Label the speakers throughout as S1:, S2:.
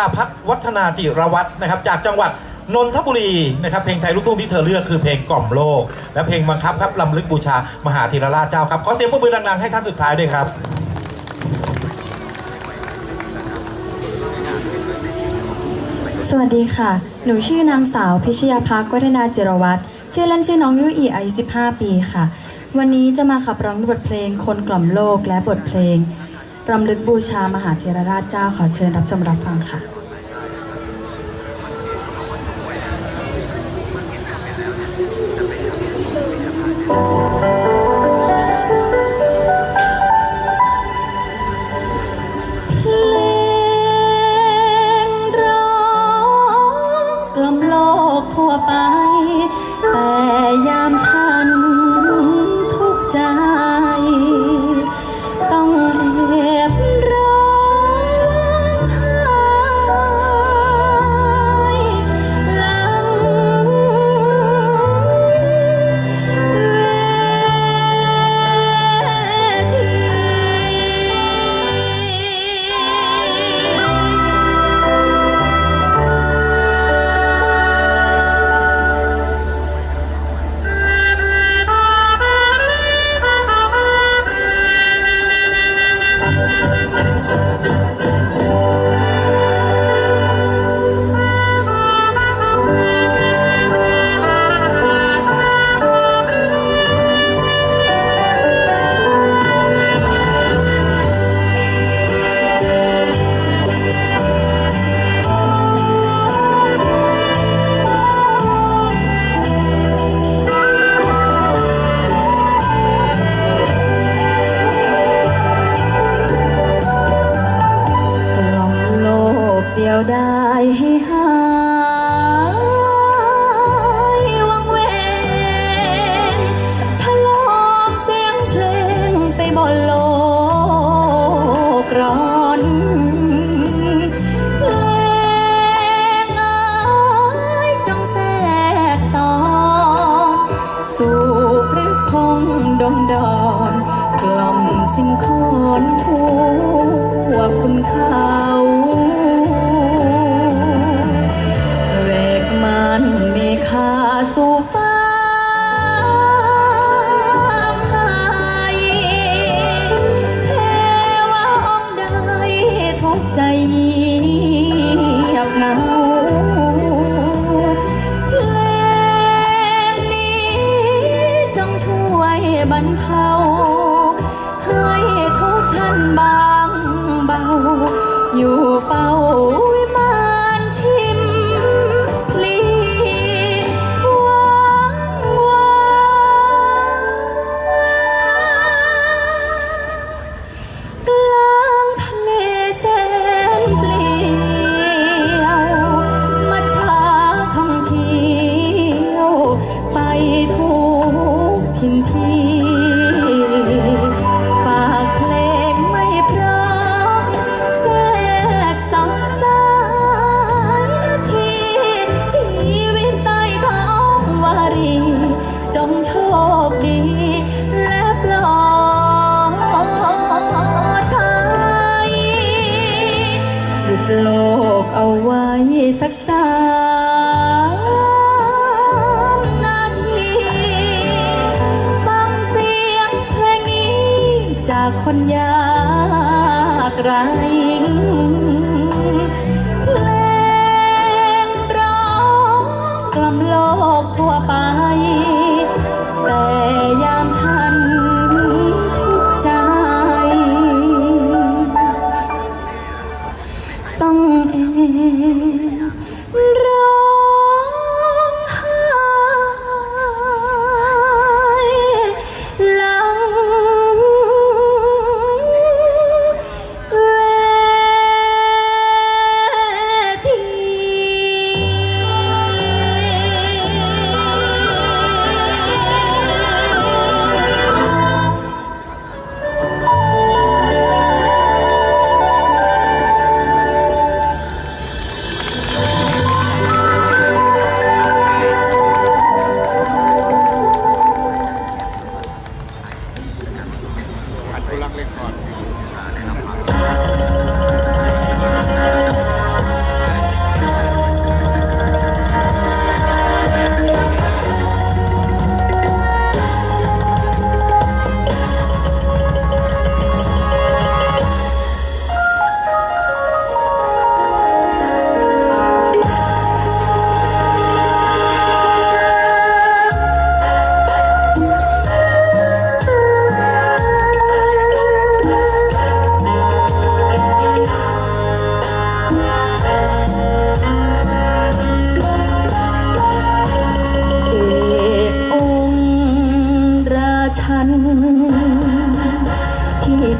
S1: อาพักวัฒนาจิรวัตรนะครับจากจังหวัดนนทบุรีนะครับเพลงไทยลูกทุ่งที่เธอเลือกคือเพลงกล่อมโลก และเพลงบังคับครับลำลึกบูชามหาธีรราชเจ้าครับขอเสียงปรบมือดังๆให้ท่านสุดท้ายด้วยครับ
S2: สวัสดีค่ะ หนูชื่อนางสาวพิชยาพักวัฒนาจิรวัตรชื่อเล่นชื่อน้องยุอีอายุ15 ปีค่ะ วันนี้จะมาขับร้องบทเพลงคนกล่อมโลกและบทเพลง รำลึกบูชามหาเทรราชเจ้าขอเชิญรับชมรับฟังค่ะ สักสามนาที ฟังเสียงเพลงนี้ จากคนยากไร้เพลงร้องกล่อมโลกทั่วไป แต่ยามฉัน รักเล็กคอร์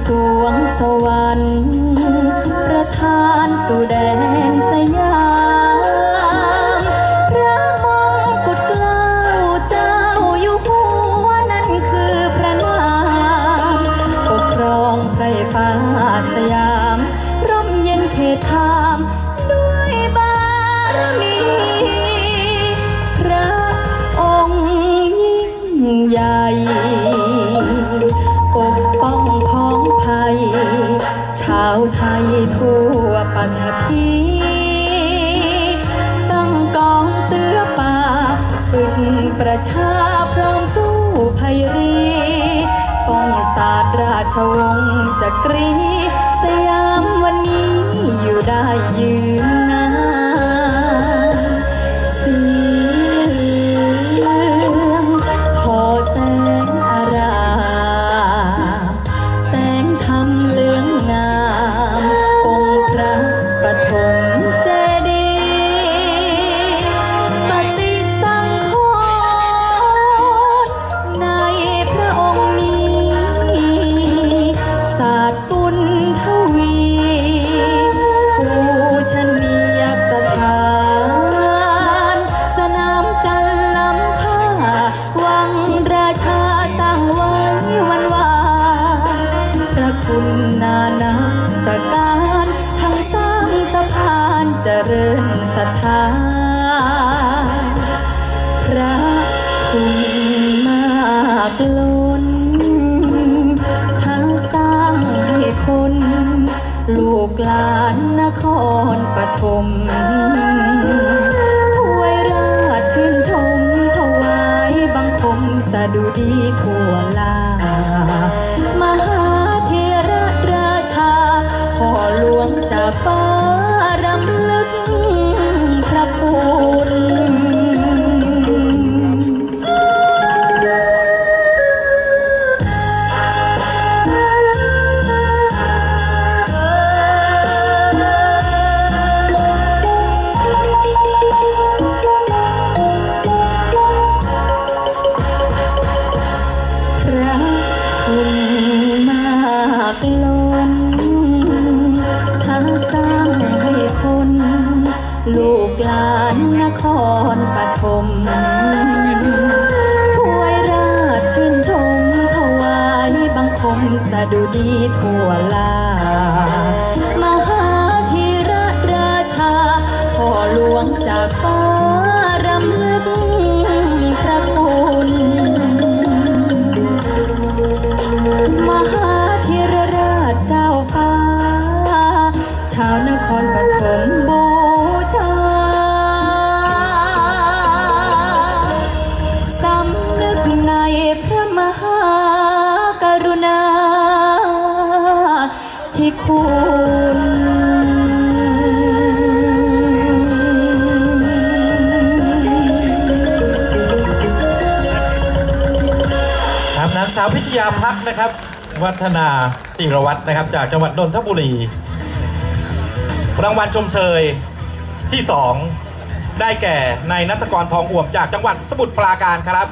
S2: สวงสวรรค์ ประทานสู่แดนสยาม ชวงศ์จักรีสยามวันนี้อยู่ได้ยืนนาน คุณนานับประการทั้งสร้างสะพานเจริญศรัทธาพระคุณมากล้นทั้งสร้างให้คน ลูกหลานนครปฐม รปฐมถวยราชชื่นชมถวายบังคมสะดุดีทั่วลาา
S1: งสาวพิชยาพัฒน์นะครับ วัฒนาติรวัตรนะครับ จากจังหวัดนนทบุรี รางวัลชมเชยที่ 2 ได้แก่นายนัทกรทองอ่วมจากจังหวัดสมุทรปราการครับ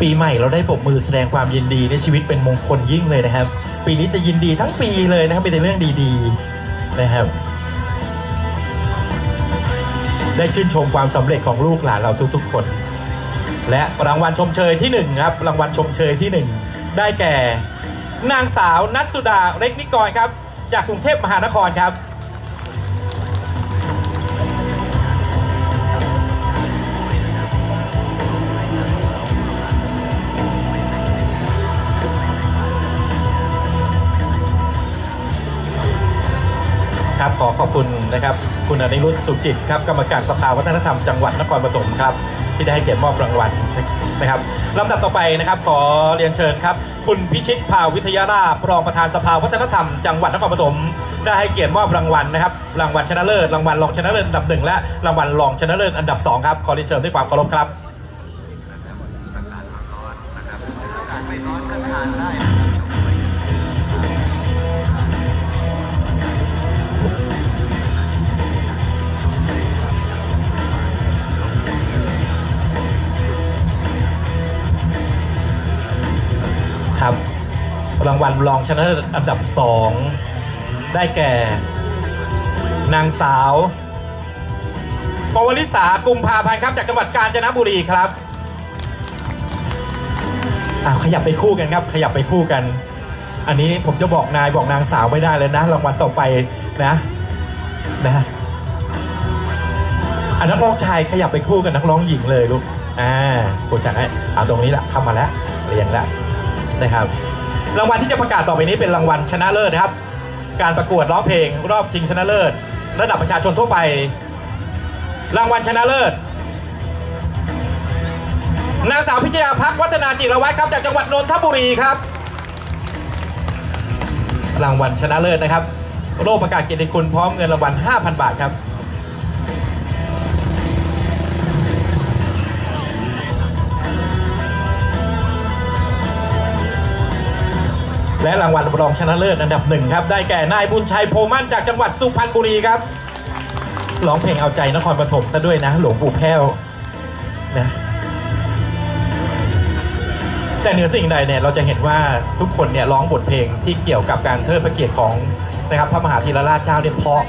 S1: ปีใหม่เราได้ปรบมือแสดงความยินดีในชีวิตเป็นมงคลยิ่งเลยนะครับ ปีนี้จะยินดีทั้งปีเลยนะครับเป็นแต่เรื่องดีๆนะครับ ได้ชื่นชมความสำเร็จของลูกหลานเราทุกๆคน และรางวัลชมเชยที่หนึ่งครับรางวัลชมเชยที่หนึ่งได้แก่ นางสาวนัทสุดาเล็กนิกรครับ จากกรุงเทพมหานครครับ ครับ ขอขอบคุณนะครับ คุณอนิรุทธสุขจิตครับกรรมการสภาวัฒนธรรมจังหวัดนครปฐมครับ ที่ได้ให้เกียรติมอบรางวัลนะครับลำดับต่อไปนะครับ ขอเรียนเชิญครับ คุณพิชิตภาวิทยาราภรองประธานสภาวัฒนธรรมจังหวัดนครปฐมได้ให้เกียรติมอบรางวัลนะครับ รางวัลชนะเลิศรางวัลรองชนะเลิศอันดับหนึ่งและรางวัลรองชนะเลิศอันดับสองครับขอเรียนเชิญด้วยความเคารพครับครับ รางวัลรองชนะเลิศอันดับสองได้แก่ นางสาวปวลิสากุมภาพันธ์ครับ จากจังหวัดกาญจนบุรีครับอ้าวขยับไปคู่กันครับ ขยับไปคู่กัน อันนี้ผมจะบอกนายบอกนางสาวไม่ได้เลยนะรางวัลต่อไปนะนะอันนักร้องชายขยับไปคู่กับนักร้องหญิงเลยลูกอ่าคุณจัดให้เอาตรงนี้แหละเข้ามาแล้วเรียงแล้วนะครับ รางวัลที่จะประกาศต่อไปนี้เป็นรางวัลชนะเลิศนะครับ การประกวดร้องเพลงรอบชิงชนะเลิศ ระดับประชาชนทั่วไป รางวัลชนะเลิศนางสาวพิจยาพักวัฒนาจิรวัตรครับจากจังหวัดนนทบุรีครับ รางวัลชนะเลิศนะครับ โล่ประกาศเกียรติคุณพร้อมเงินรางวัล 5,000 บาทครับ และรางวัลรองชนะเลิศอันดับหนึ่งครับ ได้แก่นายบุญชัยโพมั่นจากจังหวัดสุพรรณบุรีครับ ร้องเพลงเอาใจนครปฐมซะด้วยนะ หลวงปู่แพ้วนะ แต่เหนือสิ่งใดเนี่ยเราจะเห็นว่าทุกคนเนี่ยร้องบทเพลงที่เกี่ยวกับการเทิดพระเกียรติของนะครับพระมหาธีรราชเจ้าเนี่ยเพราะ